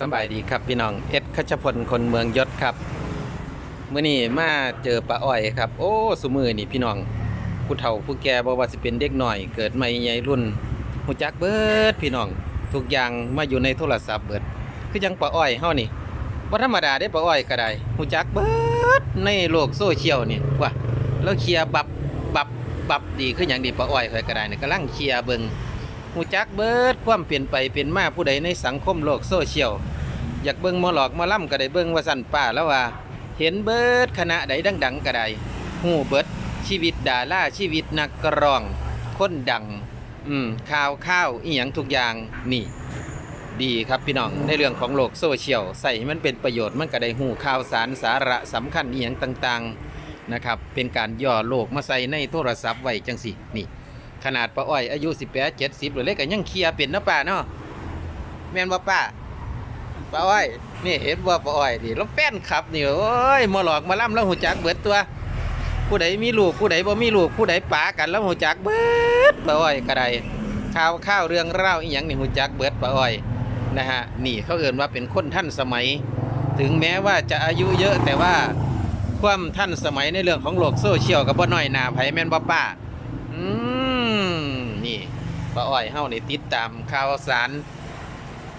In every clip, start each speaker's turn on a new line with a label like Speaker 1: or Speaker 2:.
Speaker 1: สบายดีครับพี่น้องเอ็ดขชพลคนเมืองยศครับเมื้อนี้มาเจอป้าอ้อยครับ โอ้สุมือนี่พี่น้องผู้เฒ่าผู้แก่บ่ว่าสิเป็นเด็กหน่อย เกิดใหม่ใหญ่รุ่นหูจักเบิดพี่น้องทุกอย่างมาอยู่ในโทรศัพท์เบิด คือจังป้าอ้อยเฮานี่บ่ธรรมดาเด้ป้าอ้อยก็ได้หูจักเบิดในโลกโซเชียลนี่ว่าแล้วเคลียร์บับบับบับดีคือหยังดีป้าอ้อยข่อยก็ได้นี่กำลังเคลียร์เบิ่ง หูจักเบิดความเปลี่ยนไปเปลี่ยนมาผู้ใดในสังคมโลกโซเชียลอยากเบิ่งมอหลอกมอล่ำก็ได้เบิ่งว่าสั่นป้าแล้วว่า เห็นเบิดคณะใดดังๆก็ได้หูเบิดชีวิตดาราชีวิตนักร้องคนดัง อืมข่าวข้าวอีหยังทุกอย่างนี่ ดีครับพี่น้องในเรื่องของโลกโซเชียลใส่ให้มันเป็นประโยชน์มันก็ได้หูข่าวสารสาระสำคัญอีหยังต่างๆนะครับเป็นการย่อโลกมาใส่ในโทรศัพท์ไว้จังสินี่ ขนาดป้าอ้อยอายุ18 70หรือเล็กก็ยังเคลียร์เป็นนะป้าเนาะแม่นบ่ป้าป้าอ้อยนี่เห็นบ่ป้าอ้อยนี่แล้วแฟนคลับนี่โอ้ยมาหลอกมาล่ำแล้วหูจักเบิดตัว ผู้ใดมีลูกผู้ใดบ่มีลูกผู้ใดป๋ากันแล้วหูจักเบิดป้าอ้อยก็ได้ข่าวข้าวเรื่องเล่าอีหยังนี่หูจักเบิดป้าอ้อยนะฮะนี่เขาเอ่นว่าเป็นคนท่านสมัย ถึงแม้ว่าจะอายุเยอะแต่ว่าความท่านสมัยในเรื่องของโลกโซเชียลกับบ่น้อยหนาไผแม่นบ่ป้า อืมนี่ป้าอ้อยเฮานี่ติดตามข่าวสาร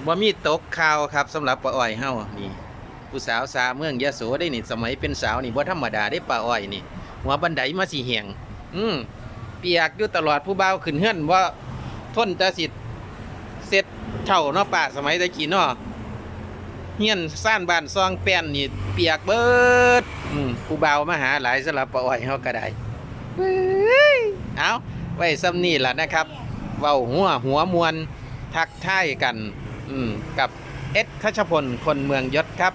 Speaker 1: บ่มีตกข่าวครับสำหรับป้าอ้อยเฮานี่ผู้สาวสาเมืองยะโสได้นี่สมัยเป็นสาวนี่บ่ธรรมดาได้ป้าอ้อยนี่หัวบันไดมาสิเหียง อืมเปียกอยู่ตลอดผู้บ่าวขึ้นเฮือนว่าทนแต่สิเสร็จเท่าเนาะป้าสมัยตะกี้เนาะเฮียนซ่านบ้านซองแป้นนี่เปียกเบิดอืมผู้บ่าวมาหาหลายสำหรับป้าอ้อยเฮาก็ได้เฮ้ย เอาไว้ซ้ำนี่แหละนะครับ เว้าหัวหัวมวลทักทายกัน อืมกับเอ็ดคัชพลคนเมืองยศครับ